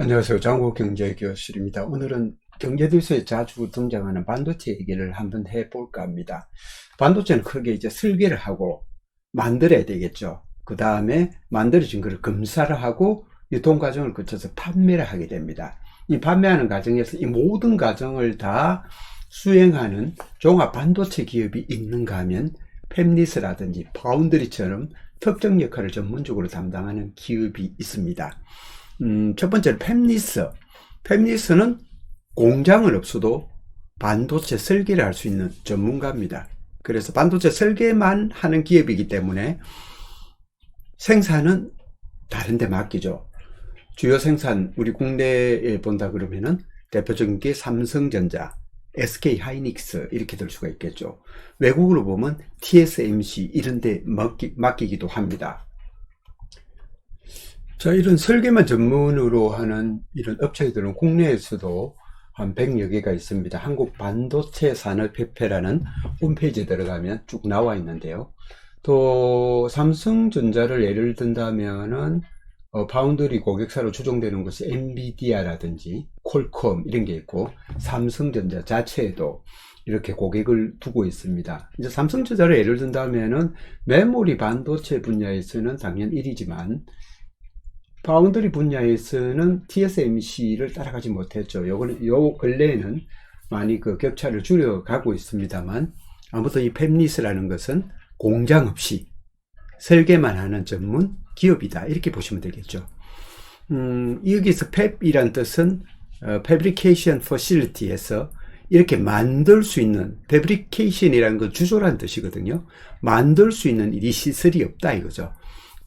안녕하세요. 장국경제교실입니다. 오늘은 경제뉴스에 자주 등장하는 반도체 얘기를 한번 해볼까 합니다. 반도체는 크게 이제 설계를 하고 만들어야 되겠죠. 그 다음에 만들어진 것을 검사를 하고 유통 과정을 거쳐서 판매를 하게 됩니다. 이 판매하는 과정에서 이 모든 과정을 다 수행하는 종합 반도체 기업이 있는가 하면 팹리스라든지 파운드리처럼 특정 역할을 전문적으로 담당하는 기업이 있습니다. 음, 첫 번째로 팹리스. 팹리스는 공장은 없어도 반도체 설계를 할 수 있는 전문가입니다. 그래서 반도체 설계만 하는 기업이기 때문에 생산은 다른 데 맡기죠. 주요 생산, 우리 국내에 본다 그러면은 대표적인 게 삼성전자, SK 하이닉스 이렇게 될 수가 있겠죠. 외국으로 보면 TSMC 이런 데 맡기, 맡기기도 합니다. 자, 이런 설계만 전문으로 하는 이런 업체들은 국내에서도 한 100여 개가 있습니다. 한국 반도체 산업협회라는 홈페이지에 들어가면 쭉 나와 있는데요. 또 삼성전자를 예를 든다면은 어, 파운드리 고객사로 추정되는 것이 엔비디아라든지 콜컴 이런 게 있고 삼성전자 자체에도 이렇게 고객을 두고 있습니다. 이제 삼성전자를 예를 든다면은 메모리 반도체 분야에서는 당연 1위지만 파운드리 분야에서는 TSMC를 따라가지 못했죠. 요거는, 요 근래에는 많이 그 격차를 줄여가고 있습니다만, 아무튼 이 팹리스라는 것은 공장 없이 설계만 하는 전문 기업이다. 이렇게 보시면 되겠죠. 음, 여기서 팹이란 뜻은 어, Fabrication Facility에서 이렇게 만들 수 있는 Fabrication이라는 건 주조란 뜻이거든요. 만들 수 있는 이 시설이 없다 이거죠.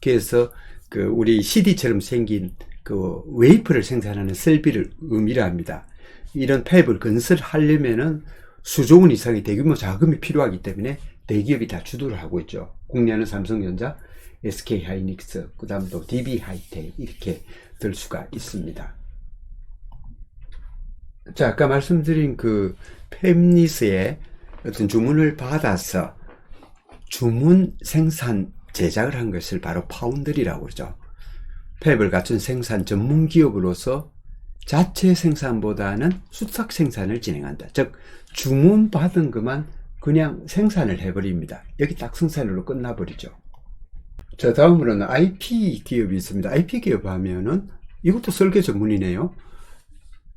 그래서 그 우리 CD처럼 생긴 그 웨이프를 생산하는 설비를 의미를 합니다. 이런 팹을 건설하려면은 수조 원 이상의 대규모 자금이 필요하기 때문에 대기업이 다 주도를 하고 있죠. 국내는 삼성전자, SK 하이닉스, 그 다음 또 DB 하이텍 이렇게 들 수가 있습니다. 자, 아까 말씀드린 그 팹리스의 어떤 주문을 받아서 주문 생산 제작을 한 것을 바로 파운드리라고 그러죠. 팹을 갖춘 생산 전문 기업으로서 자체 생산보다는 수탁 생산을 진행한다. 즉 주문 받은 것만 그냥 생산을 해버립니다. 여기 딱 생산으로 끝나버리죠. 자 다음으로는 IP 기업이 있습니다. IP 기업 하면은 이것도 설계 전문이네요.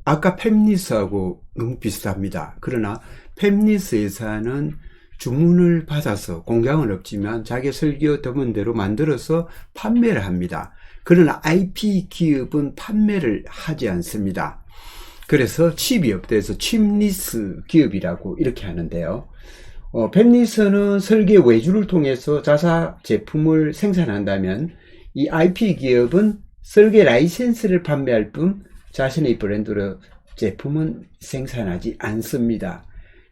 아까 팹리스하고 너무 비슷합니다. 그러나 팹리스에서는 주문을 받아서 공장은 없지만 자기 설계 도문대로 만들어서 판매를 합니다. 그러나 IP 기업은 판매를 하지 않습니다. 그래서 칩이 없대서 칩리스 기업이라고 이렇게 하는데요. 어, 팹리스는 설계 외주를 통해서 자사 제품을 생산한다면 이 IP 기업은 설계 라이센스를 판매할 뿐 자신의 브랜드로 제품은 생산하지 않습니다.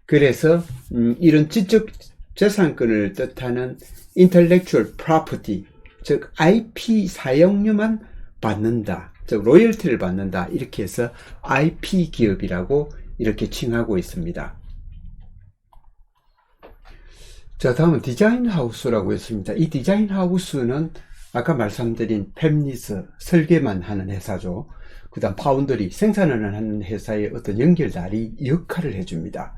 그래서 음, 이런 지적 재산권을 뜻하는 intellectual property, 즉 IP 사용료만 받는다. 즉 로열티를 받는다. 이렇게 해서 IP 기업이라고 이렇게 칭하고 있습니다. 자, 다음은 디자인 하우스라고 했습니다. 이 디자인 하우스는 아까 말씀드린 팹리스 설계만 하는 회사죠. 그 다음 파운드리 생산을 하는 회사의 어떤 연결다리 역할을 해줍니다.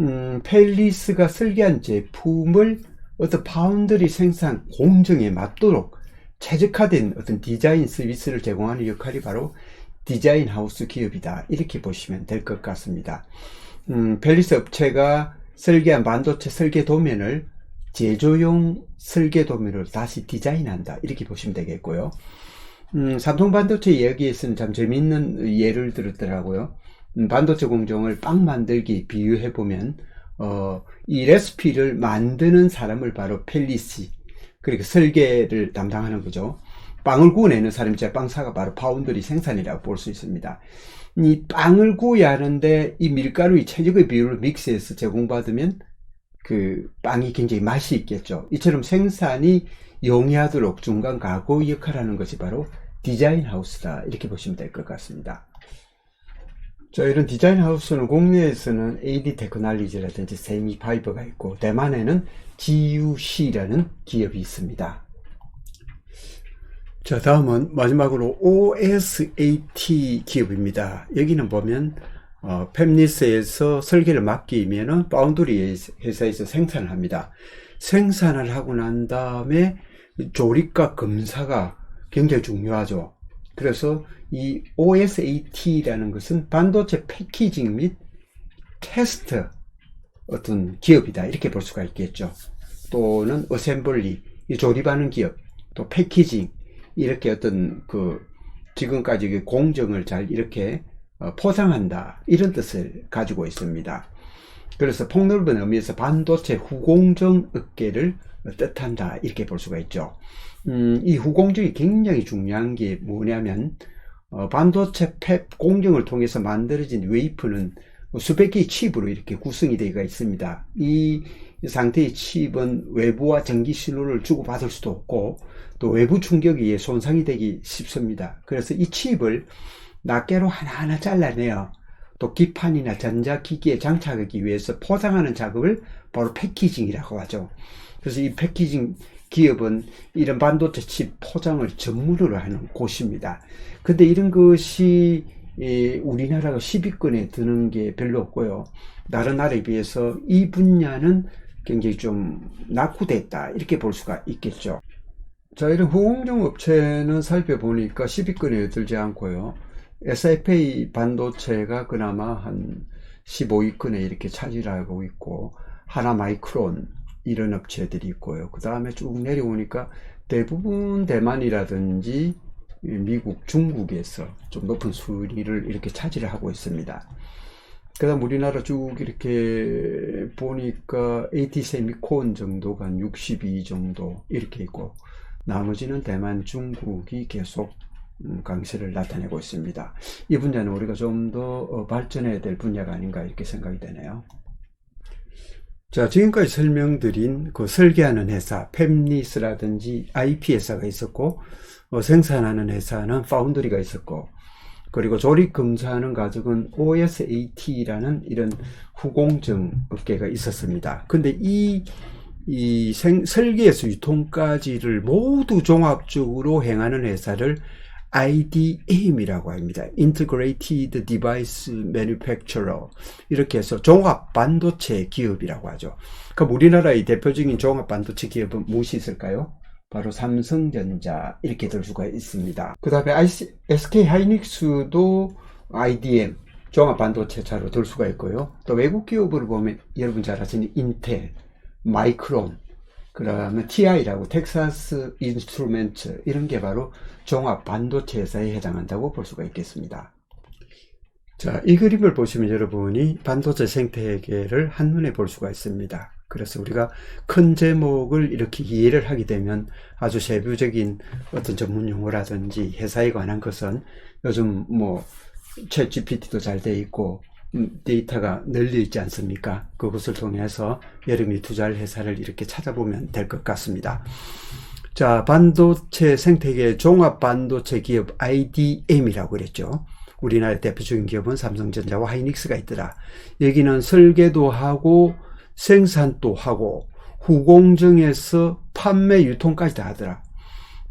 음, 펠리스가 설계한 제품을 어떤 파운드리 생산 공정에 맞도록 최적화된 어떤 디자인 서비스를 제공하는 역할이 바로 디자인 하우스 기업이다. 이렇게 보시면 될 것 같습니다. 음, 펠리스 업체가 설계한 반도체 설계 도면을 제조용 설계 도면으로 다시 디자인한다. 이렇게 보시면 되겠고요. 음, 삼성 반도체 이야기에서는 참 재밌는 예를 들었더라고요. 음, 반도체 공정을 빵 만들기 비유해 보면 어, 이 레시피를 만드는 사람을 바로 펠리시 그러니까 설계를 담당하는 거죠. 빵을 구워내는 사람이 제 빵사가 바로 파운드리 생산이라고 볼 수 있습니다. 이 빵을 구워야 하는데 이 밀가루의 최적의 비율을 믹스해서 제공받으면 그 빵이 굉장히 맛이 있겠죠. 이처럼 생산이 용이하도록 중간 가구 역할을 하는 것이 바로 디자인 하우스다. 이렇게 보시면 될 것 같습니다. 자, 이런 디자인 하우스는 국내에서는 AD 테크놀리지라든지 세미 파이버가 있고 대만에는 GUC라는 기업이 있습니다. 자, 다음은 마지막으로 OSAT 기업입니다. 여기는 보면 어, 팹리스에서 설계를 맡기면은 파운드리 회사에서 생산을 합니다. 생산을 하고 난 다음에 조립과 검사가 굉장히 중요하죠. 그래서 이 OSAT라는 것은 반도체 패키징 및 테스트 어떤 기업이다 이렇게 볼 수가 있겠죠. 또는 어셈블리 조립하는 기업, 또 패키징 이렇게 어떤 그 지금까지 그 공정을 잘 이렇게 어, 포장한다 이런 뜻을 가지고 있습니다. 그래서 폭넓은 의미에서 반도체 후공정 업계를 뜻한다 이렇게 볼 수가 있죠. 음, 이 후공정이 굉장히 중요한 게 뭐냐면 어, 반도체 팹 공정을 통해서 만들어진 웨이프는 수백 개의 칩으로 이렇게 구성이 되어 있습니다. 이 상태의 칩은 외부와 전기 신호를 주고받을 수도 없고 또 외부 충격에 의해 손상이 되기 쉽습니다. 그래서 이 칩을 낱개로 하나하나 잘라내어 또 기판이나 전자기기에 장착하기 위해서 포장하는 작업을 바로 패키징이라고 하죠. 그래서 이 패키징 기업은 이런 반도체 칩 포장을 전문으로 하는 곳입니다. 근데 이런 것이 우리나라가 10위권에 드는 게 별로 없고요. 다른 나라에 비해서 이 분야는 굉장히 좀 낙후됐다 이렇게 볼 수가 있겠죠. 자 이런 후공정 업체는 살펴보니까 10위권에 들지 않고요. SFA 반도체가 그나마 한 15위권에 이렇게 차지하고 있고 하나 마이크론 이런 업체들이 있고요. 그 다음에 쭉 내려오니까 대부분 대만이라든지 미국, 중국에서 좀 높은 순위를 이렇게 차지를 하고 있습니다. 그 다음 우리나라 쭉 이렇게 보니까 AT 세미콘 정도가 한 62 정도 이렇게 있고 나머지는 대만, 중국이 계속 음, 강세를 나타내고 있습니다. 이 분야는 우리가 좀더 어, 발전해야 될 분야가 아닌가 이렇게 생각이 되네요. 자, 지금까지 설명드린 그 설계하는 회사, 팹리스라든지 IP 회사가 있었고, 어, 생산하는 회사는 파운드리가 있었고, 그리고 조립 검사하는 가족은 OSAT라는 이런 후공정 업계가 있었습니다. 근데 이, 이 생, 설계에서 유통까지를 모두 종합적으로 행하는 회사를 IDM이라고 합니다. Integrated Device Manufacturer. 이렇게 해서 종합 반도체 기업이라고 하죠. 그럼 우리나라의 대표적인 종합 반도체 기업은 무엇이 있을까요? 바로 삼성전자 이렇게 들 수가 있습니다. 그 다음에 SK 하이닉스도 IDM 종합 반도체 차로 들 수가 있고요. 또 외국 기업을 보면 여러분 잘 아시는 인텔, 마이크론, 그 다음에 TI라고 텍사스 인스트루멘트 이런 게 바로 종합 반도체 회사에 해당한다고 볼 수가 있겠습니다. 자, 이 그림을 보시면 여러분이 반도체 생태계를 한눈에 볼 수가 있습니다. 그래서 우리가 큰 제목을 이렇게 이해를 하게 되면 아주 세부적인 어떤 전문 용어라든지 회사에 관한 것은 요즘 뭐 챗 GPT도 잘 돼 있고 음, 데이터가 널려 있지 않습니까? 그것을 통해서 여러분이 투자할 회사를 이렇게 찾아보면 될 것 같습니다. 자, 반도체 생태계 종합 반도체 기업 IDM이라고 그랬죠. 우리나라 대표적인 기업은 삼성전자와 하이닉스가 있더라. 여기는 설계도 하고 생산도 하고 후공정에서 판매 유통까지 다 하더라.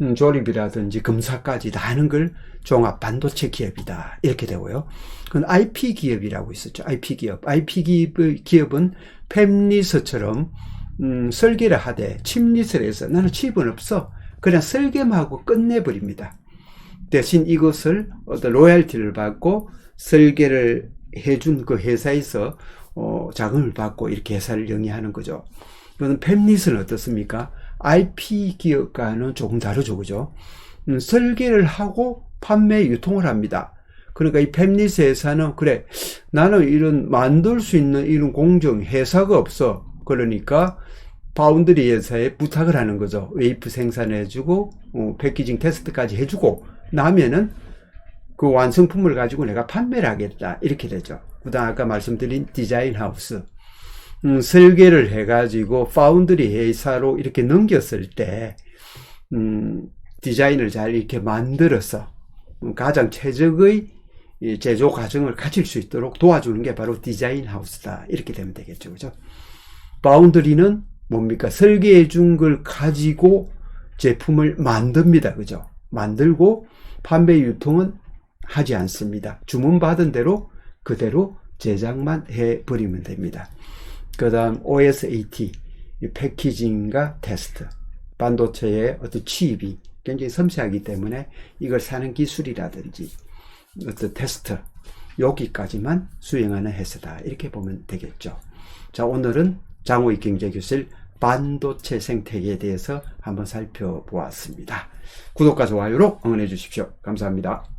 음, 조립이라든지 검사까지 다 하는 걸 종합 반도체 기업이다. 이렇게 되고요. 그건 IP 기업이라고 있었죠. IP 기업. IP 기업은 팹리스처럼 음, 설계를 하되 칩리스를 해서 나는 칩은 없어. 그냥 설계만 하고 끝내버립니다. 대신 이것을 어떤 로얄티를 받고 설계를 해준 그 회사에서 어, 자금을 받고 이렇게 회사를 영위하는 거죠. 그러면 팹리스는 어떻습니까? IP 기업과는 조금 다르죠. 그죠? 음, 설계를 하고 판매 유통을 합니다. 그러니까 이 팹리스 회사는 그래 나는 이런 만들 수 있는 이런 공정 회사가 없어. 그러니까 바운드리 회사에 부탁을 하는 거죠. 웨이프 생산해주고 어, 패키징 테스트까지 해주고 나면은 그 완성품을 가지고 내가 판매를 하겠다 이렇게 되죠. 그다음 아까 말씀드린 디자인 하우스 음, 설계를 해가지고 파운드리 회사로 이렇게 넘겼을 때 음, 디자인을 잘 이렇게 만들어서 가장 최적의 제조 과정을 가질 수 있도록 도와주는 게 바로 디자인 하우스다. 이렇게 되면 되겠죠. 그죠? 바운드리는 뭡니까? 설계해 준 걸 가지고 제품을 만듭니다. 그죠? 만들고 판매 유통은 하지 않습니다. 주문 받은 대로 그대로 제작만 해 버리면 됩니다. 그 다음 OSAT, 이 패키징과 테스트, 반도체의 어떤 취입이 굉장히 섬세하기 때문에 이걸 사는 기술이라든지 어떤 테스트, 여기까지만 수행하는 회사다. 이렇게 보면 되겠죠. 자, 오늘은 장호익 경제교실 반도체 생태계에 대해서 한번 살펴보았습니다. 구독과 좋아요로 응원해 주십시오. 감사합니다.